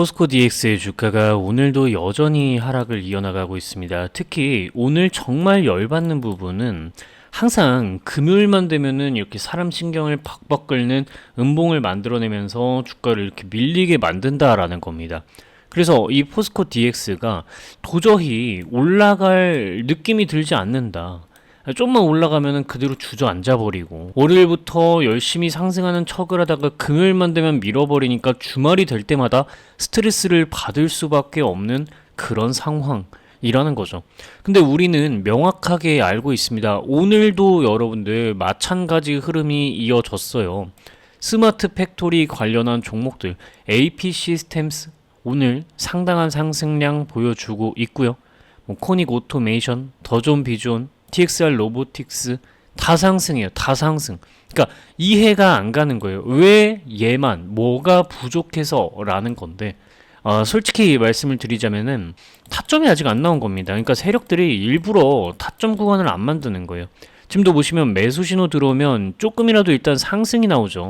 포스코 DX의 주가가 오늘도 여전히 하락을 이어나가고 있습니다. 특히 오늘 정말 열받는 부분은 항상 금요일만 되면은 이렇게 사람 신경을 박박 끓는 음봉을 만들어내면서 주가를 이렇게 밀리게 만든다라는 겁니다. 그래서 이 포스코 DX가 도저히 올라갈 느낌이 들지 않는다. 좀만 올라가면은 그대로 주저앉아 버리고 월요일부터 열심히 상승하는 척을 하다가 금요일만 되면 밀어버리니까 주말이 될 때마다 스트레스를 받을 수밖에 없는 그런 상황 이라는 거죠. 근데 우리는 명확하게 알고 있습니다. 오늘도 여러분들 마찬가지 흐름이 이어졌어요. 스마트 팩토리 관련한 종목들 AP 시스템스 오늘 상당한 상승량 보여주고 있고요. 뭐 코닉 오토메이션, 더존 비존, TXR 로보틱스 다 상승해요. 다 상승. 그러니까 이해가 안 가는 거예요. 왜 얘만 뭐가 부족해서라는 건데 어, 솔직히 말씀을 드리자면은 타점이 아직 안 나온 겁니다. 그러니까 세력들이 일부러 타점 구간을 안 만드는 거예요. 지금도 보시면 매수 신호 들어오면 조금이라도 일단 상승이 나오죠.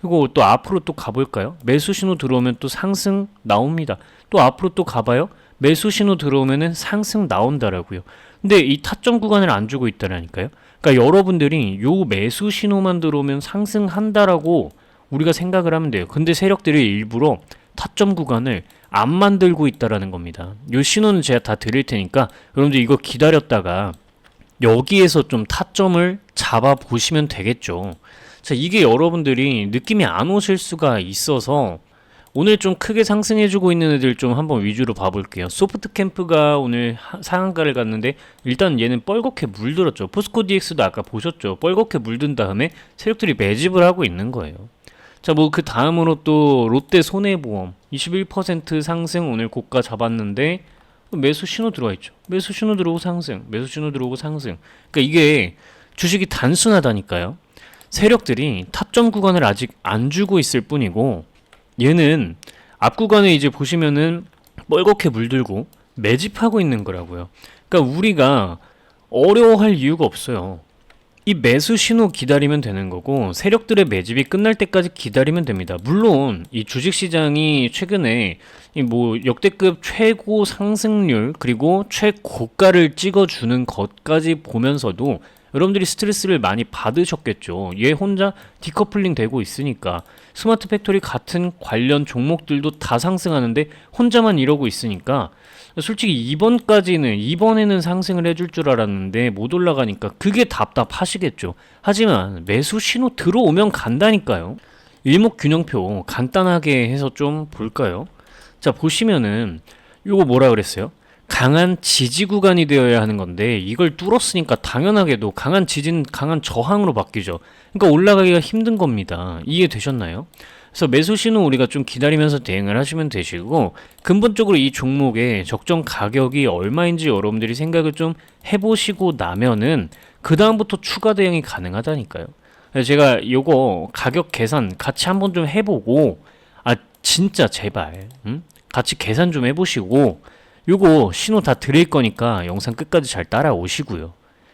그리고 또 앞으로 또 가볼까요? 매수 신호 들어오면 또 상승 나옵니다. 또 앞으로 또 가봐요? 매수 신호 들어오면은 상승 나온다라고요. 근데 이 타점 구간을 안 주고 있다라니까요. 그러니까 여러분들이 요 매수 신호만 들어오면 상승한다라고 우리가 생각을 하면 돼요. 근데 세력들이 일부러 타점 구간을 안 만들고 있다라는 겁니다. 요 신호는 제가 다 드릴 테니까 여러분들 이거 기다렸다가 여기에서 좀 타점을 잡아 보시면 되겠죠. 자, 이게 여러분들이 느낌이 안 오실 수가 있어서 오늘 좀 크게 상승해주고 있는 애들 좀 한번 위주로 봐볼게요. 소프트 캠프가 오늘 하- 상한가를 갔는데 일단 얘는 뻘겋게 물들었죠. 포스코 DX도 아까 보셨죠. 뻘겋게 물든 다음에 세력들이 매집을 하고 있는 거예요. 자, 뭐 그 다음으로 또 롯데 손해보험 21% 상승 오늘 고가 잡았는데 매수 신호 들어와 있죠. 매수 신호 들어오고 상승, 매수 신호 들어오고 상승. 그러니까 이게 주식이 단순하다니까요. 세력들이 타점 구간을 아직 안 주고 있을 뿐이고 얘는 앞 구간에 이제 보시면은 뻘겋게 물들고 매집하고 있는 거라고요. 그러니까 우리가 어려워할 이유가 없어요. 이 매수 신호 기다리면 되는 거고 세력들의 매집이 끝날 때까지 기다리면 됩니다. 물론 이 주식 시장이 최근에 이뭐 역대급 최고 상승률 그리고 최고가를 찍어 주는 것까지 보면서도 여러분들이 스트레스를 많이 받으셨겠죠. 얘 혼자 디커플링 되고 있으니까 스마트 팩토리 같은 관련 종목들도 다 상승하는데 혼자만 이러고 있으니까 솔직히 이번까지는 이번에는 상승을 해줄 줄 알았는데 못 올라가니까 그게 답답하시겠죠. 하지만 매수 신호 들어오면 간다니까요. 일목균형표 간단하게 해서 좀 볼까요? 자 보시면은 요거 뭐라 그랬어요? 강한 지지 구간이 되어야 하는 건데 이걸 뚫었으니까 당연하게도 강한 지진 강한 저항으로 바뀌죠. 그러니까 올라가기가 힘든 겁니다. 이해되셨나요? 그래서 매수 신호 우리가 좀 기다리면서 대응을 하시면 되시고 근본적으로 이 종목의 적정 가격이 얼마인지 여러분들이 생각을 좀 해보시고 나면은 그 다음부터 추가 대응이 가능하다니까요. 제가 요거 가격 계산 같이 한번 좀 해보고 아 진짜 제발 음? 같이 계산 좀 해보시고 요거 신호 다 드릴 거니까 영상 끝까지 잘 따라오시고요.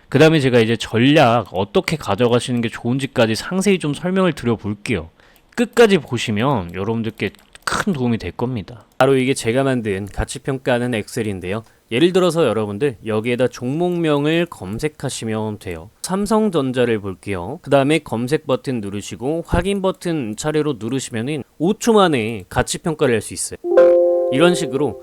그 다음에 제가 이제 전략 어떻게 가져가시는 게 좋은지까지 상세히 좀 설명을 드려 볼게요. 끝까지 보시면 여러분들께 큰 도움이 될 겁니다. 바로 이게 제가 만든 가치 평가하는 엑셀인데요. 예를 들어서 여러분들 여기에다 종목명을 검색하시면 돼요. 삼성전자를 볼게요. 그 다음에 검색 버튼 누르시고 확인 버튼 차례로 누르시면은 5초 만에 가치 평가를 할 수 있어요. 이런 식으로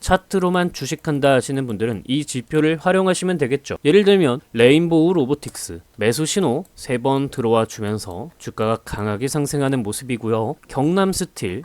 차트로만 주식한다 하시는 분들은 이 지표를 활용하시면 되겠죠. 예를 들면 레인보우 로보틱스 매수 신호 3번 들어와 주면서 주가가 강하게 상승하는 모습이고요. 경남 스틸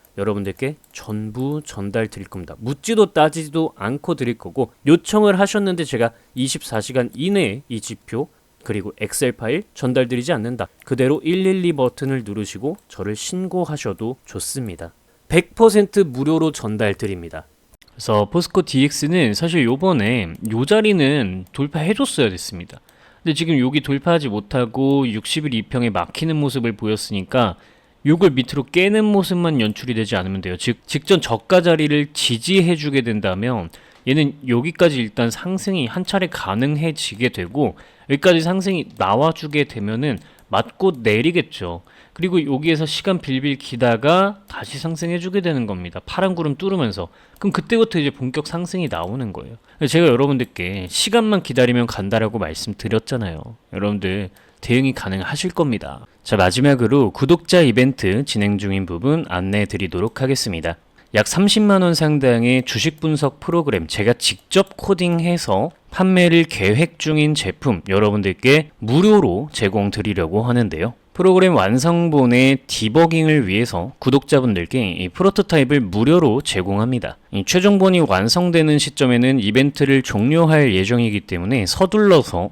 여러분들께 전부 전달 드릴 겁니다. 묻지도 따지지도 않고 드릴 거고 요청을 하셨는데 제가 24시간 이내에 이 지표 그리고 엑셀 파일 전달드리지 않는다. 그대로 112 버튼을 누르시고 저를 신고하셔도 좋습니다. 100% 무료로 전달 드립니다. 그래서 포스코 DX는 사실 요번에 요 자리는 돌파해줬어야 됐습니다. 근데 지금 여기 돌파하지 못하고 60일 2평에 막히는 모습을 보였으니까 요걸 밑으로 깨는 모습만 연출이 되지 않으면 돼요. 즉 직전 저가 자리를 지지해 주게 된다면 얘는 여기까지 일단 상승이 한 차례 가능해지게 되고 여기까지 상승이 나와주게 되면은 맞고 내리겠죠. 그리고 여기에서 시간 빌빌 기다가 다시 상승해주게 되는 겁니다. 파란 구름 뚫으면서. 그럼 그때부터 이제 본격 상승이 나오는 거예요. 제가 여러분들께 시간만 기다리면 간다라고 말씀드렸잖아요. 여러분들 대응이 가능하실 겁니다. 자, 마지막으로 구독자 이벤트 진행 중인 부분 안내해 드리도록 하겠습니다. 약 30만원 상당의 주식 분석 프로그램 제가 직접 코딩해서 판매를 계획 중인 제품 여러분들께 무료로 제공 드리려고 하는데요. 프로그램 완성본의 디버깅을 위해서 구독자분들께 이 프로토타입을 무료로 제공합니다. 이 최종본이 완성되는 시점에는 이벤트를 종료할 예정이기 때문에 서둘러서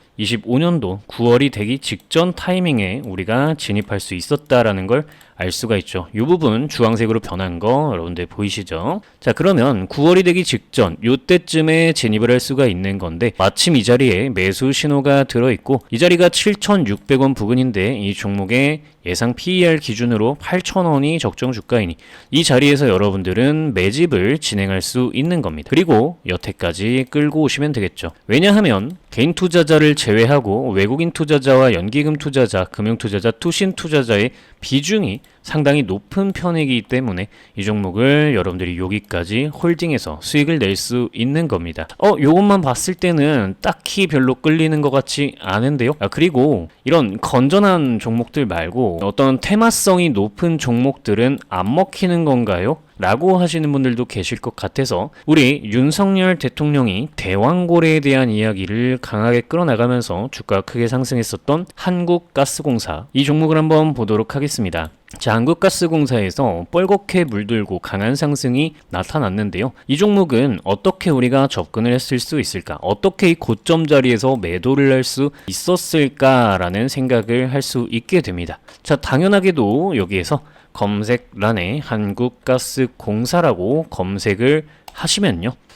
25년도 9월이 되기 직전 타이밍에 우리가 진입할 수 있었다라는 걸 알 수가 있죠. 이 부분 주황색으로 변한 거 여러분들 보이시죠? 자 그러면 9월이 되기 직전 요때쯤에 진입을 할 수가 있는 건데 마침 이 자리에 매수 신호가 들어있고 이 자리가 7,600원 부근인데 이 종목의 예상 PER 기준으로 8,000원이 적정 주가이니 이 자리에서 여러분들은 매집을 진행할 수 있는 겁니다. 그리고 여태까지 끌고 오시면 되겠죠. 왜냐하면 개인 투자자를 제외하고 외국인 투자자와 연기금 투자자, 금융 투자자, 투신 투자자의 비중이 상당히 높은 편이기 때문에 이 종목을 여러분들이 여기까지 홀딩해서 수익을 낼 수 있는 겁니다. 어, 요것만 봤을 때는 딱히 별로 끌리는 것 같지 않은데요. 아, 그리고 이런 건전한 종목들 말고 어떤 테마성이 높은 종목들은 안 먹히는 건가요? 라고 하시는 분들도 계실 것 같아서 우리 윤석열 대통령이 대왕고래에 대한 이야기를 강하게 끌어나가면서 주가가 크게 상승했었던 한국가스공사 이 종목을 한번 보도록 하겠습니다. 자, 한국가스공사에서 뻘겋게 물들고 강한 상승이 나타났는데요. 이 종목은 어떻게 우리가 접근을 했을 수 있을까? 어떻게 이 고점 자리에서 매도를 할 수 있었을까라는 생각을 할 수 있게 됩니다. 자, 당연하게도 여기에서 검색란에 한국가스공사라고 검색을 하시면요.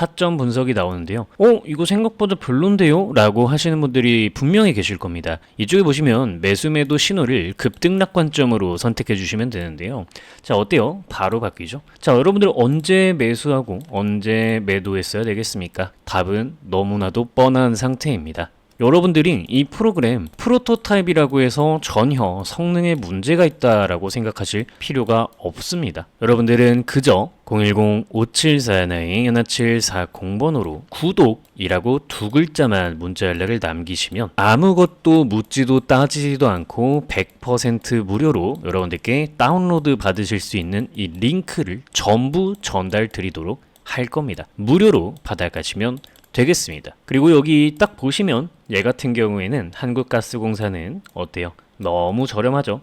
타점 분석이 나오는데요. 어, 이거 생각보다 별론데요? 라고 하시는 분들이 분명히 계실 겁니다. 이쪽에 보시면 매수 매도 신호를 급등락 관점으로 선택해 주시면 되는데요. 자, 어때요? 바로 바뀌죠? 자, 여러분들 언제 매수하고 언제 매도했어야 되겠습니까? 답은 너무나도 뻔한 상태입니다. 여러분들이 이 프로그램 프로토타입이라고 해서 전혀 성능에 문제가 있다라고 생각하실 필요가 없습니다. 여러분들은 그저 010-5741-1740번호로 구독이라고 두 글자만 문자 연락을 남기시면 아무것도 묻지도 따지지도 않고 100% 무료로 여러분들께 다운로드 받으실 수 있는 이 링크를 전부 전달 드리도록 할 겁니다. 무료로 받아가시면 되겠습니다. 그리고 여기 딱 보시면 얘 같은 경우에는 한국가스공사는 어때요? 너무 저렴하죠?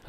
아,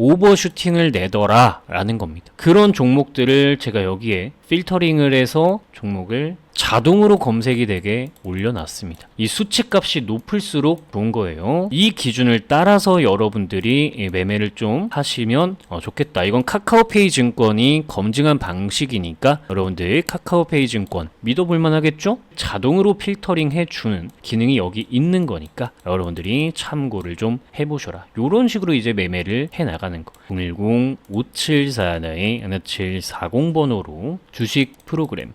오버슈팅을 내더라 라는 겁니다. 그런 종목들을 제가 여기에 필터링을 해서 종목을 자동으로 검색이 되게 올려놨습니다. 이 수치값이 높을수록 좋은 거예요. 이 기준을 따라서 여러분들이 이 매매를 좀 하시면 어, 좋겠다. 이건 카카오페이 증권이 검증한 방식이니까 여러분들 카카오페이 증권 믿어볼 만 하겠죠? 자동으로 필터링 해주는 기능이 여기 있는 거니까 여러분들이 참고를 좀 해보셔라. 이런 식으로 이제 매매를 해 나가는 거. 010-5741-1740 번호로 주식 프로그램,